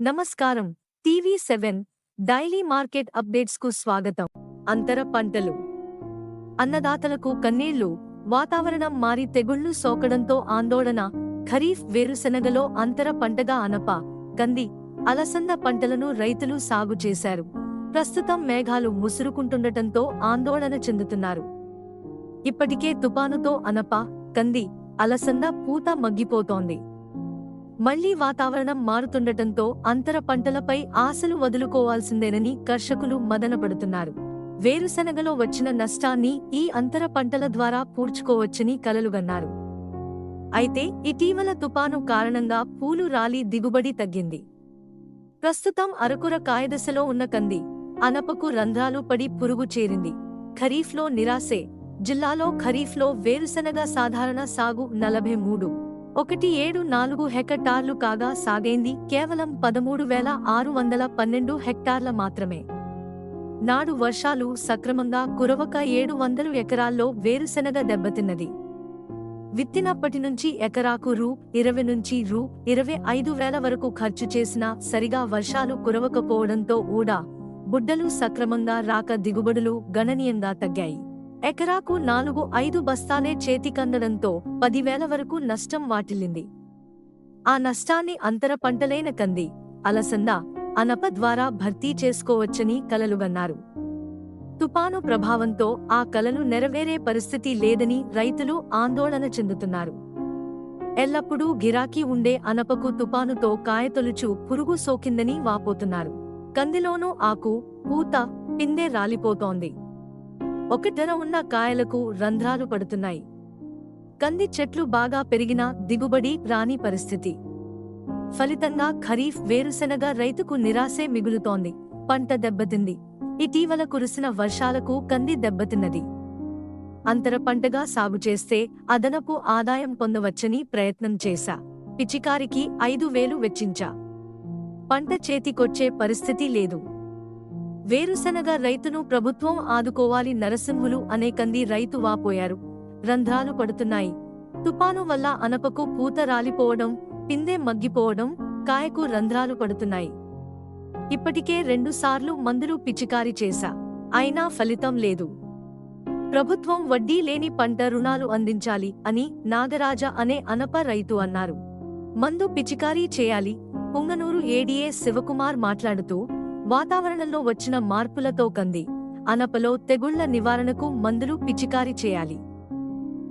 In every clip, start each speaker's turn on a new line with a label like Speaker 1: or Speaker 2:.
Speaker 1: నమస్కారం. TV seven daily market అప్డేట్స్కు స్వాగతం. అంతర పంటలు. అన్నదాతలకు కన్నీళ్ళు. వాతావరణం మారి తెగుళ్ళు సోకడంతో ఆందోళన. ఖరీఫ్ వేరుశెనగలో అంతర పంటగా అనప. కంది. అలసంద పంటలను రైతులు సాగు చేశారు. ప్రస్తుతం మేఘాలు ముసురుకుంటుండటంతో ఆందోళన చెందుతున్నారు. ఇప్పటికే తుపానుతో అనప. కంది. అలసంద పూత మగ్గిపోతోంది. మళ్ళీ వాతావరణం మారుతుండటంతో అంతర పంటలపై ఆశలు వదులుకోవాల్సిందేనని కర్షకులు మదనపడుతున్నారు. వేరుశనగలో వచ్చిన నష్టాన్ని ఈ అంతర పంటల ద్వారా పూడ్చుకోవచ్చని కలలుగన్నారు అయితే ఇటీవల తుపాను కారణంగా పూలు రాలి దిగుబడి తగ్గింది. ప్రస్తుతం అరకుర కాయదశలో ఉన్న కంది అనపకు రంధ్రాలు పడి పురుగు చేరింది. ఖరీఫ్లో నిరాశే జిల్లాలో ఖరీఫ్లో వేరుశనగ సాధారణ సాగు నలభై మూడు. ఒకటి ఏడు నాలుగు హెక్టార్లు కాగా సాగైంది కేవలం పదమూడు వేల ఆరు వందల పన్నెండు హెక్టార్ల మాత్రమే. నాడు వర్షాలు సక్రమంగా కురవక ఏడు వందలు ఎకరాల్లో వేరుశెనగ దెబ్బతిన్నది. విత్తినప్పటి నుంచి ఎకరాకు రూ. ఇరవై నుంచి రూ. ఇరవై ఐదు వేల వరకు ఖర్చు చేసినా సరిగా వర్షాలు కురవకపోవడంతో ఊడా బుడ్డలు సక్రమంగా రాక దిగుబడులు గణనీయంగా తగ్గాయి. ఎకరాకు నాలుగు ఐదు బస్తాలే చేతికందడంతో పదివేల వరకు నష్టం వాటిల్లింది. ఆ నష్టాన్ని అంతర పంటలైన కంది అలసంద అనప ద్వారా భర్తీ చేసుకోవచ్చని కలలుగన్నారు. తుపాను ప్రభావంతో ఆ కలలు నెరవేరే పరిస్థితి లేదని రైతులు ఆందోళన చెందుతున్నారు. ఎల్లప్పుడూ గిరాకీ ఉండే అనపకు తుపానుతో కాయతొలుచు పురుగు సోకిందని వాపోతున్నారు. కందిలోనూ ఆకు పూత పిందె రాలిపోతోంది. ఒకటర ఉన్న కాయలకు రంధ్రాలు పడుతున్నాయి. కంది చెట్లు బాగా పెరిగినా దిగుబడి రాని పరిస్థితి. ఫలితంగా ఖరీఫ్ వేరుశెనగ రైతుకు నిరాశే మిగులుతోంది. పంట దెబ్బతింది. ఇటీవల కురిసిన వర్షాలకు కంది దెబ్బతిన్నది. అంతర పంటగా సాగు చేస్తే అదనపు ఆదాయం పొందవచ్చని ప్రయత్నం చేశా. పిచికారికి ఐదు వేలు వెచ్చించా. పంట చేతికొచ్చే పరిస్థితి లేదు. వేరుశెనగ రైతును ప్రభుత్వం ఆదుకోవాలి నరసింహులు అనే కంది రైతు వాపోయారు. రంధ్రాలు పడుతున్నాయి. తుపాను వల్ల అనపకు పూత రాలిపోవడం పిందె మగ్గిపోవడం కాయకు రంధ్రాలు పడుతున్నాయి. ఇప్పటికే రెండుసార్లు మందులు పిచికారి చేశా అయినా ఫలితం లేదు. ప్రభుత్వం వడ్డీ లేని పంట రుణాలు అందించాలి అని నాగరాజ అనే అనప రైతు అన్నారు. మందు పిచికారీ చేయాలి పుంగనూరు ఏడీఏ శివకుమార్ మాట్లాడుతూ వాతావరణంలో వచ్చిన మార్పులతో కంది. అనపలో తెగుళ్ళ నివారణకు మందులు పిచికారీ చేయాలి.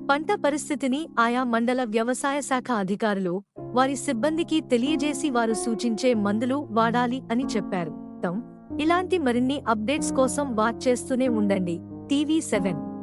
Speaker 1: పంట పరిస్థితిని ఆయా మండల వ్యవసాయ శాఖ అధికారులు వారి సిబ్బందికి తెలియజేసి వారు సూచించే మందులు వాడాలి అని చెప్పారు. తం. ఇలాంటి మరిన్ని అప్డేట్స్ కోసం వాచ్ చేస్తూనే ఉండండి. TV seven.